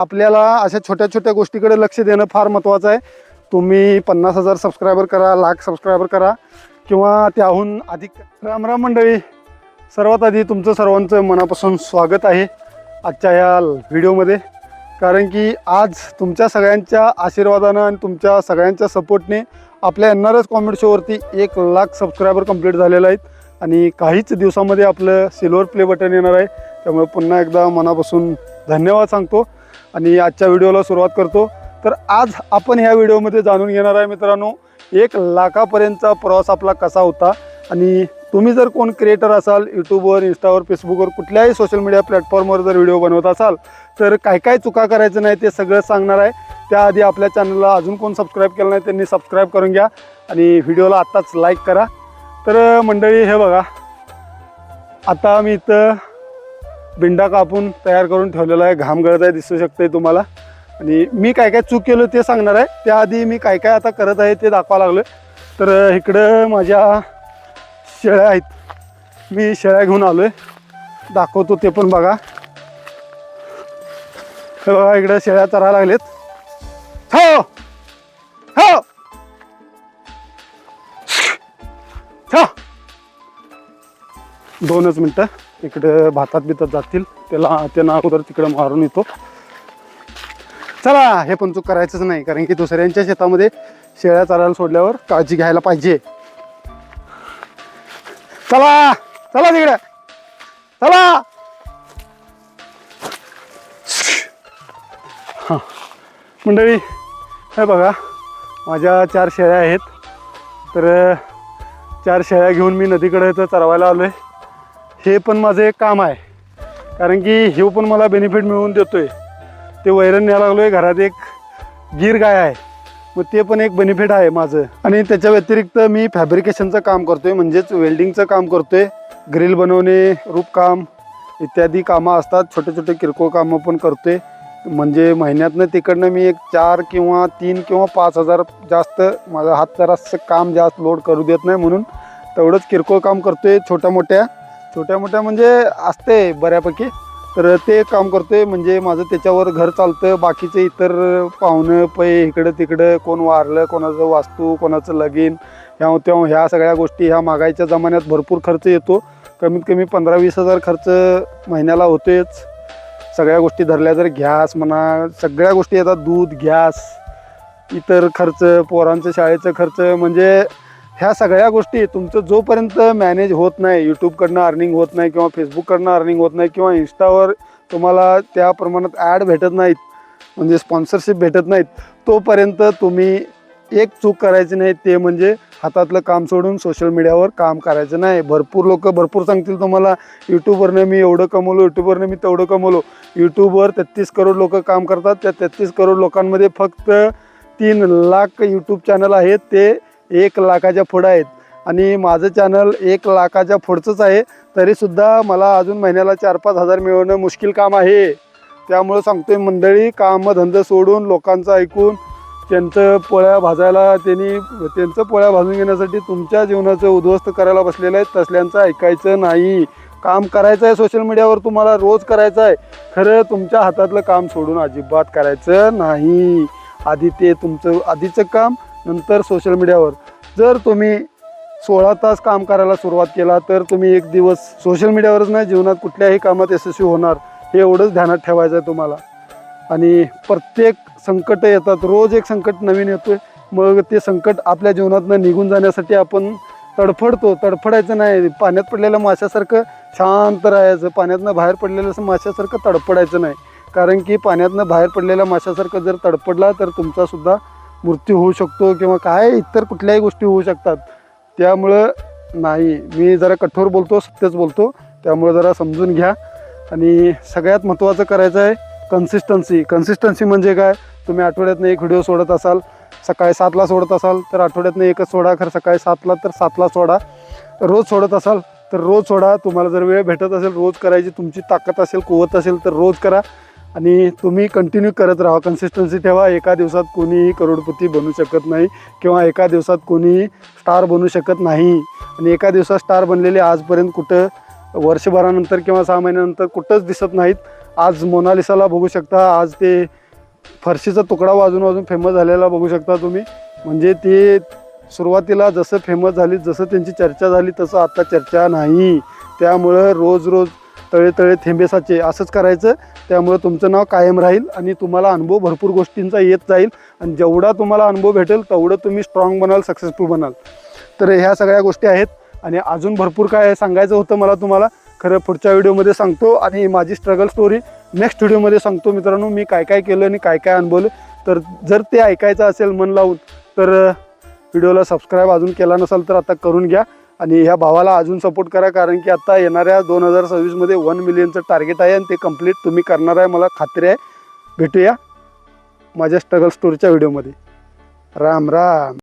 आपल्याला अशा छोट्या छोट्या गोष्टीकडे लक्ष देणं फार महत्त्वाचं आहे. तुम्ही पन्नास हजार सबस्क्रायबर करा लाख सबस्क्रायबर करा किंवा त्याहून अधिक राम राम मंडळी सर्वात आधी तुमचं सर्वांचं मनापासून स्वागत आहे आजच्या या व्हिडिओमध्ये. कारण की आज तुमच्या सगळ्यांच्या आशीर्वादानं आणि तुमच्या सगळ्यांच्या सपोर्टने आपल्या एन आर एस कॉमेडी शोवरती एक लाख सबस्क्रायबर कंप्लीट झालेले आहेत आणि काहीच दिवसामध्ये आपलं सिल्वर प्ले बटन येणार आहे. त्यामुळे पुन्हा एकदा मनापासून धन्यवाद सांगतो. आणि आजच्या व्हिडिओला सुरुवात करतो. तर आज आपण ह्या व्हिडिओमध्ये जाणून घेणार आहे मित्रांनो एक लाखापर्यंतचा प्रवास आपला कसा होता? आणि तुम्ही जर कोण क्रिएटर असाल यूट्यूबवर इंस्टावर फेसबुकवर कुठल्याही सोशल मीडिया प्लॅटफॉर्मवर जर व्हिडिओ बनवत असाल तर काय काय चुका करायचं नाही ते सगळं सांगणार आहे. त्याआधी आपल्या चॅनलला अजून कोण सबस्क्राईब केलं नाही त्यांनी सबस्क्राईब करून घ्या आणि व्हिडिओला आत्ताच लाईक करा. तर मंडळी हे बघा. आता मी इथं बिंडा कापून तयार करून ठेवलेला आहे. घाम गळत आहे दिसू शकते तुम्हाला. आणि मी काय काय चूक केलो ते सांगणार आहे. त्याआधी मी काय काय आता करत आहे ते दाखवा लागलो तर इकडं माझ्या शेळ्या आहेत. मी शेळ्या घेऊन आलो आहे दाखवतो ते पण बघा. हे बघा इकडं शेळ्या चरायला लागलेत. हो! हो! हो! दोनच मिनटं. इकडे भातात बितात जातील त्याला त्यांना अगोदर तिकडे मारून येतो. चला हे पण चूक करायचंच नाही कारण की दुसऱ्यांच्या शेतामध्ये शेळ्या चालायला सोडल्यावर काळजी घ्यायला पाहिजे. चला चला तिकडे. चला. हां. मंडळी हे बघा माझ्या चार शेळ्या आहेत. तर चार शेळ्या घेऊन मी नदीकडे तर चरवायला आलो आहे हे पण माझं एक काम आहे. कारण की हे पण मला बेनिफिट मिळवून देतो आहे ते वैरण न्यायला लागलो आहे घरात एक गीर गाय आहे. मग ते पण एक बेनिफिट आहे माझं. आणि त्याच्या व्यतिरिक्त मी फॅब्रिकेशनचं काम करतो आहे म्हणजेच वेल्डिंगचं काम करतो आहे ग्रिल बनवणे रूपकाम इत्यादी कामं असतात. छोटे छोटे किरकोळ कामं पण करतो आहे म्हणजे महिन्यातनं तिकडनं मी एक चार किंवा तीन किंवा पाच हजार जास्त माझा हात जरासं काम जास्त लोड करू देत नाही म्हणून तेवढंच किरकोळ काम करतो आहे छोट्या मोठ्या. छोट्या मोठ्या म्हणजे असते बऱ्यापैकी. तर ते काम करतोय म्हणजे माझं त्याच्यावर घर चालतं बाकीचे इतर पाहुणं पै इकडं तिकडं कोण वारलं कोणाचं वास्तू कोणाचं लगीन ह्या तेव्हा ह्या सगळ्या गोष्टी ह्या मागायच्या जमान्यात भरपूर खर्च येतो. कमीत कमी पंधरा वीस हजार खर्च महिन्याला होतोच. सगळ्या गोष्टी धरल्या जर गॅस म्हणा सगळ्या गोष्टी येतात दूध गॅस इतर खर्च पोरांचं शाळेचं खर्च म्हणजे ह्या सगळ्या गोष्टी तुमचं जोपर्यंत मॅनेज होत नाही यूट्यूबकडनं अर्निंग होत नाही किंवा फेसबुककडनं अर्निंग होत नाही किंवा इन्स्टावर तुम्हाला त्या प्रमाणात ॲड भेटत नाहीत म्हणजे स्पॉन्सरशिप भेटत नाहीत तोपर्यंत तुम्ही एक चूक करायची नाही ते म्हणजे हातातलं काम सोडून सोशल मीडियावर काम करायचं नाही. भरपूर लोक भरपूर सांगतील तुम्हाला यूट्यूबवरनं मी एवढं कमवलो यूट्यूबवरनं मी तेवढं कमवलो. यूट्यूबवर तेहतीस करोड लोक काम करतात त्या तेहतीस करोड लोकांमध्ये फक्त तीन लाख यूट्यूब चॅनल आहेत ते एक लाखाच्या पुढं आहेत. आणि माझं चॅनल एक लाखाच्या पुढचंच आहे. तरीसुद्धा मला अजून महिन्याला चार पाच हजार मिळवणं मुश्किल काम आहे. त्यामुळं सांगतोय मंडळी कामधंदं सोडून लोकांचं ऐकून त्यांचं पोळ्या भाजायला त्यांनी त्यांचं पोळ्या भाजून घेण्यासाठी तुमच्या जीवनाचं उद्ध्वस्त करायला बसलेलं आहे तसल्यांचं ऐकायचं नाही. काम करायचं आहे सोशल मीडियावर तुम्हाला रोज करायचं आहे. खरं तुमच्या हातातलं काम सोडून अजिबात करायचं नाही. आधी ते तुमचं आधीचं काम नंतर सोशल मीडियावर जर तुम्ही सोळा तास काम करायला सुरुवात केला तर तुम्ही एक दिवस सोशल मीडियावरच नाही जीवनात कुठल्याही कामात यशस्वी होणार हे एवढंच ध्यानात ठेवायचं आहे तुम्हाला. आणि प्रत्येक संकट येतात रोज एक संकट नवीन येतो मग ते संकट आपल्या जीवनातनं निघून जाण्यासाठी आपण तडफडतो. तडफडायचं नाही पाण्यात पडलेल्या माशासारखं शांत राहायचं पाण्यातनं बाहेर पडलेलं माशासारखं तडफडायचं नाही. कारण की पाण्यातनं बाहेर पडलेल्या माशासारखं जर तडफडला तर तुमचासुद्धा मृत्यू होऊ शकतो किंवा काय इतर कुठल्याही गोष्टी होऊ शकतात. त्यामुळं नाही. मी जरा कठोर बोलतो सत्यच बोलतो. त्यामुळं जरा समजून घ्या. आणि सगळ्यात महत्त्वाचं करायचं आहे कन्सिस्टन्सी कन्सिस्टन्सी म्हणजे काय? तुम्ही आठवड्यातनं एक व्हिडिओ सोडत असाल सकाळी सातला सोडत असाल तर आठवड्यातनं एकच सोडा. खरं सकाळी सातला तर सातला सोडा. रोज सोडत असाल तर रोज सोडा. तुम्हाला जर वेळ भेटत असेल रोज करायची तुमची ताकद असेल कुवत असेल तर रोज करा. आणि तुम्ही कंटिन्यू करत राहा. कन्सिस्टन्सी ठेवा. एका दिवसात कोणीही करोडपती बनू शकत नाही किंवा एका दिवसात कोणीही स्टार बनू शकत नाही. आणि एका दिवसात स्टार बनलेले आजपर्यंत कुठं वर्षभरानंतर किंवा सहा महिन्यानंतर कुठंच दिसत नाहीत. आज मोनालिसाला बघू शकता. आज ते फरशीचा तुकडा वाजून वाजून फेमस झालेला बघू शकता तुम्ही. म्हणजे ते सुरुवातीला जसं फेमस झाली जसं त्यांची चर्चा झाली तसं आता चर्चा नाही. त्यामुळं रोज रोज तळे तळे थेंबेसाचे असंच करायचं. त्यामुळं तुमचं नाव कायम राहील आणि तुम्हाला अनुभव भरपूर गोष्टींचा येत जाईल. आणि जेवढा तुम्हाला अनुभव भेटेल तेवढं तुम्ही स्ट्रॉंग बनाल सक्सेसफुल बनाल. तर ह्या सगळ्या गोष्टी आहेत आणि अजून भरपूर काय सांगायचं होतं मला तुम्हाला खरं पुढच्या व्हिडिओमध्ये सांगतो. आणि माझी स्ट्रगल स्टोरी नेक्स्ट व्हिडिओमध्ये सांगतो मित्रांनो मी काय काय केलं आणि काय काय अनुभवलं. तर जर ते ऐकायचं असेल मन लावून तर व्हिडिओला सबस्क्राईब अजून केला नसाल तर आता करून घ्या. आणि ह्या भावाला अजून सपोर्ट करा कारण की आता येणाऱ्या दोन हजार सव्वीसमध्ये वन मिलियनचं टार्गेट आहे आणि ते कंप्लीट तुम्ही करणार आहे. मला खात्री आहे. भेटूया माझ्या स्ट्रगल स्टोरीच्या व्हिडिओमध्ये राम राम.